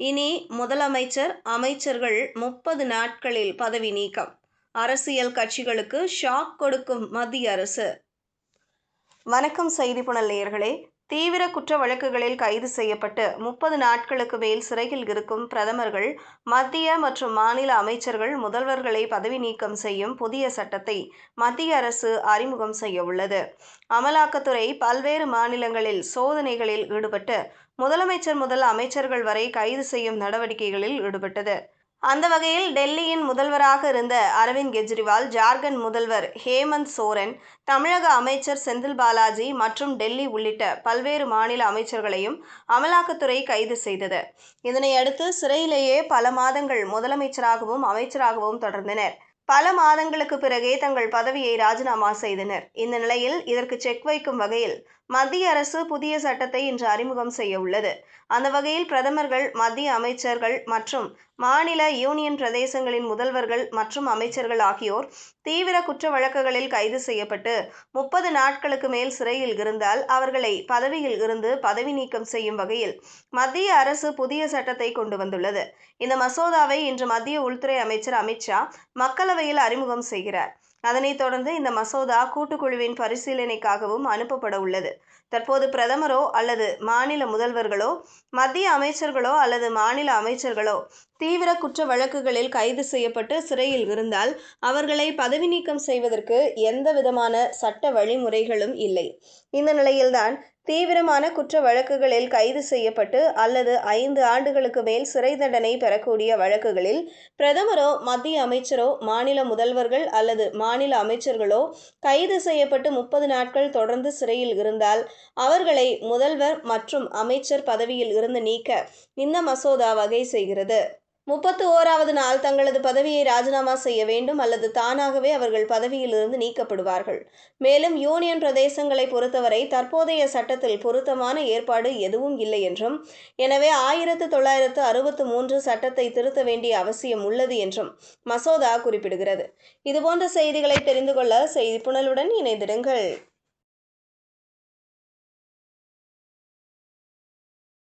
இனி முதலமைச்சர் அமைச்சர்கள் முப்பது நாட்களில் பதவி நீக்கம். அரசியல் கட்சிகளுக்கு ஷாக் கொடுக்கும் மத்திய அரசு. வணக்கம் செய்தி புனல் நேயர்களே தீவிர குற்ற வழக்குகளில் கைது செய்யப்பட்டு முப்பது நாட்களுக்கு மேல் சிறையில் இருக்கும் பிரதமர்கள் மத்திய மற்றும் மாநில அமைச்சர்கள் முதல்வர்களை பதவி நீக்கம் செய்யும் புதிய சட்டத்தை மத்திய அரசு அறிமுகம் செய்ய உள்ளது. அமலாக்கத்துறை பல்வேறு மாநிலங்களில் சோதனைகளில் ஈடுபட்டு முதலமைச்சர் முதல் அமைச்சர்கள் வரை கைது செய்யும் நடவடிக்கைகளில் ஈடுபட்டது. அந்த வகையில் டெல்லியின் முதல்வராக இருந்த அரவிந்த் கெஜ்ரிவால் ஜார்க்கண்ட் முதல்வர் ஹேமந்த் சோரன் தமிழக அமைச்சர் செந்தில் பாலாஜி மற்றும் டெல்லி உள்ளிட்ட பல்வேறு மாநில அமைச்சர்களையும் அமலாக்கத்துறை கைது செய்தது. இதனையடுத்து சிறையிலேயே பல மாதங்கள் முதலமைச்சராகவும் அமைச்சராகவும் தொடர்ந்தனர். பல மாதங்களுக்கு பிறகே தங்கள் பதவியை ராஜினாமா செய்தனர். இந்த நிலையில் இதற்கு செக் வைக்கும் வகையில் மத்திய அரசு புதிய சட்டத்தை இன்று அறிமுகம் செய்ய உள்ளது. அந்த வகையில் பிரதமர்கள் மத்திய அமைச்சர்கள் மற்றும் மாநில யூனியன் பிரதேசங்களின் முதல்வர்கள் மற்றும் அமைச்சர்கள் ஆகியோர் தீவிர குற்ற வழக்குகளில் கைது செய்யப்பட்டு முப்பது நாட்களுக்கு மேல் சிறையில் இருந்தால் அவர்களை பதவியில் இருந்து பதவி நீக்கம் செய்யும் வகையில் மத்திய அரசு புதிய சட்டத்தை கொண்டு வந்துள்ளது. இந்த மசோதாவை இன்று மத்திய உள்துறை அமைச்சர் அமித்ஷா மக்களவையில் அறிமுகம் செய்கிறார். அதனைத் தொடர்ந்து இந்த மசோதா கூட்டுக்குழுவின் பரிசீலனைக்காகவும் அனுப்பப்பட உள்ளது. தற்போது பிரதமரோ அல்லது மாநில முதல்வர்களோ மத்திய அமைச்சர்களோ அல்லது மாநில அமைச்சர்களோ தீவிர குற்ற வழக்குகளில் கைது செய்யப்பட்டு சிறையில் இருந்தால் அவர்களை பதவி நீக்கம் செய்வதற்கு எந்த விதமான சட்ட வழிமுறைகளும் இல்லை. இந்த நிலையில்தான் தீவிரமான குற்ற வழக்குகளில் கைது செய்யப்பட்டு அல்லது ஐந்து ஆண்டுகளுக்கு மேல் சிறை தண்டனை பெறக்கூடிய வழக்குகளில் பிரதமரோ மத்திய அமைச்சரோ மாநில முதல்வர்கள் அல்லது மாநில அமைச்சர்களோ கைது செய்யப்பட்டு முப்பது நாட்கள் தொடர்ந்து சிறையில் இருந்தால் அவர்களை முதல்வர் மற்றும் அமைச்சர் பதவியில் இருந்து நீக்க இந்த மசோதா வகை செய்கிறது. முப்பத்து ஓராவது நாள் தங்களது பதவியை ராஜினாமா செய்ய வேண்டும் அல்லது தானாகவே அவர்கள் பதவியிலிருந்து நீக்கப்படுவார்கள். மேலும் யூனியன் பிரதேசங்களை பொறுத்தவரை தற்போதைய சட்டத்தில் பொருத்தமான ஏற்பாடு எதுவும் இல்லை என்றும் எனவே ஆயிரத்து தொள்ளாயிரத்து அறுபத்து மூன்று சட்டத்தை திருத்த வேண்டிய அவசியம் உள்ளது என்றும் மசோதா குறிப்பிடுகிறது. இதுபோன்ற செய்திகளை தெரிந்து கொள்ள செய்தி புனலுடன் இணைந்திடுங்கள்.